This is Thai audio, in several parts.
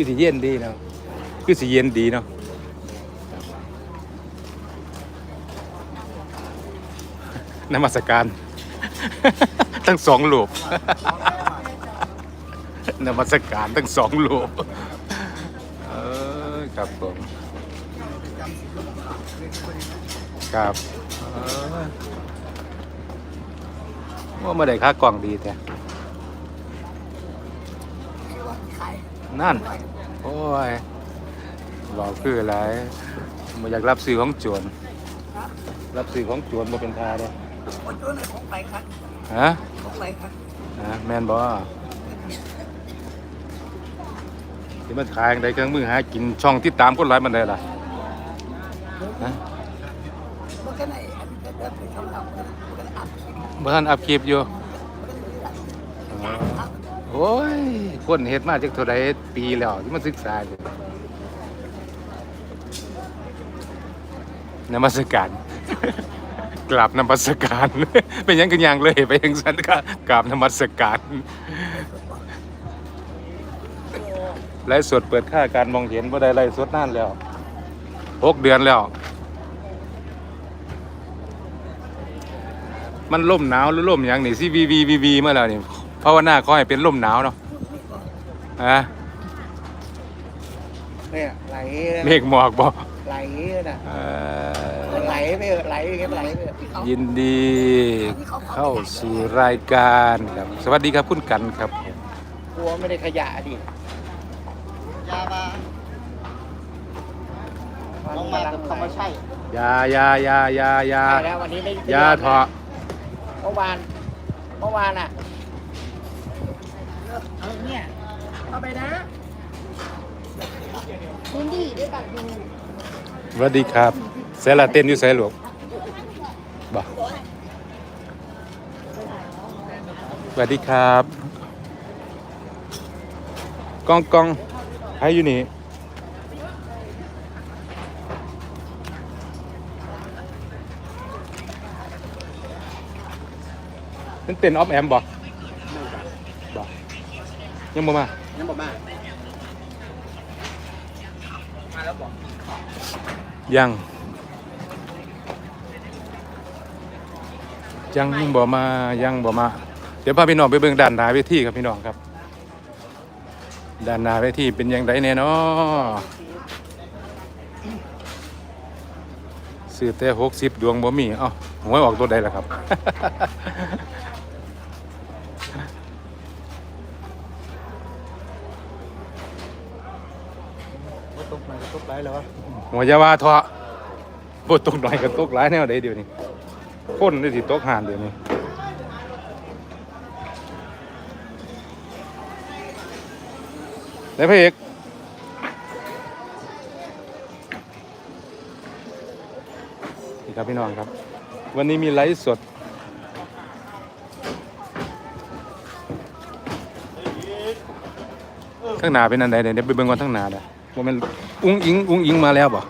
คือสิเย็นดีเนาะคือสิเย็นดีเนาะนมัสการ ทั้งสองรูปนมัสการทั้งสองรูปเออครับผมครับเออว่าเมื่อใดค่ากล่องดีแท้ นั่น โอ้ยบอกคืออะไรมาอยากรับซื้อของโจรรับซื้อของโจรมาเป็นทาเลยคนตัวไหนของไปครับฮะของไปครับฮะแมนบอที่มันขายได้เครื่องมือหากินช่องที่ตามคนร้ายมันได้ล่ะฮะเมื่อกี้ไหนอันนี้ก็เดินไปทำเราเมื่อกี้อัพเมื่อท่านอัพคลิปอยู่อ๋อโอ้ย คนเฮ็ดมาจากเท่าใดปีแล้วที่มันศึกษาอยู่นมัสการกราบนมัสการเป็นยังกันยังเลยไปยังสันก็กราบนมัสการไลฟ์สดเปิดค่าการมองเห็นบ่ได้ไลฟ์สดนานแล้วหกเดือนแล้ว มันล่มหนาวหรือล่มยังนี่ซีวีวีวีวีมาแล้วนี่ภาวนาขอให้เป็นล่มหนาวเนาะ ฮะเนี่ยไหลเมฆหมอกบ่ไหลนะเอ่อไหลไปไหลอย่างเงี้ยไหลไปยินดีเข้าสู่รายการครับ สวัสดีครับคุณกันครับกลัวไม่ได้ขยะดิยามาลงมากับคำว่าใช่ยายายายายาใช่แล้ววันนี้ไม่ยาเถาะเมื่อวานเมื่อวานอะเออเนี่ย เอาไปนะยินดีด้วยกันดูสวัสดีครับเสลาเต้นอยู่ไสหลวงบ่สวัสดีครับกองกองให้อยู่นี่นั่นเป็นออฟแอมบ่บ่ยังบ่มา ยังบอกมายังยังบ่มายังบ่มา เดี๋ยวพาพี่น้องไปเบิ่งด้านนาเวทีครับพี่น้องครับด้านนาเวทีเป็นยังไงแน่เนาะซื้อแต่หกสิบดวงบ่มีเอ้าหวยออกตัวใดล่ะครับ ตกไหนตกไหนแล้ววะหัวยาวาเถาะบ่ตกหน่อยก็ตกหลายแนวใดเดี๋ยวนี้คนได้สิตกหานเดี๋ยวนี้ไหนพระเอกนี่ครับพี่น้องครับ วันนี้มีไลฟ์สดข้างหน้าเป็นอันใดเดี๋ยวไปเบิ่งก่อนข้างหน้าเด้อ ว่ามันอุ้งอิงอุ้งอิงมาแล้วบ่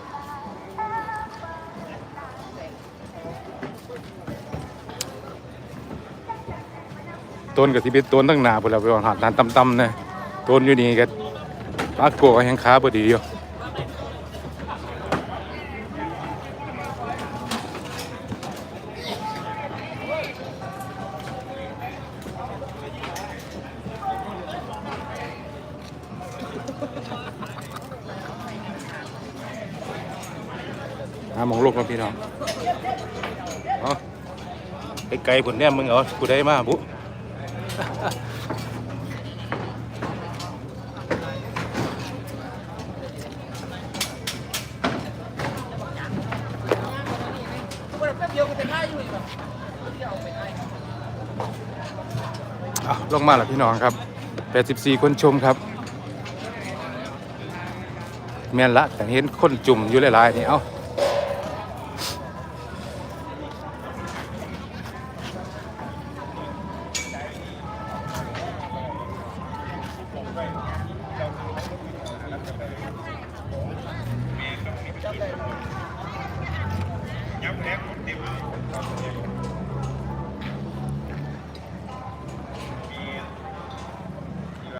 ต้นกับที่เป็นต้นตั้งหนาพุ่นแล้วไปวางหาดนานต่ำๆนะต้นอยู่นี่ก็ปากโกก็ยังขาบ่ดีอยู่ หามองลูกมาพี่น้องเอาไปไกลผลแนมมึงเหรอกูได้มาบุลงมาแล้วพี่น้องครับ 84 คนชมครับ แม่นละแต่เห็นคนจุ่มอยู่หลายๆนี่ เอ้า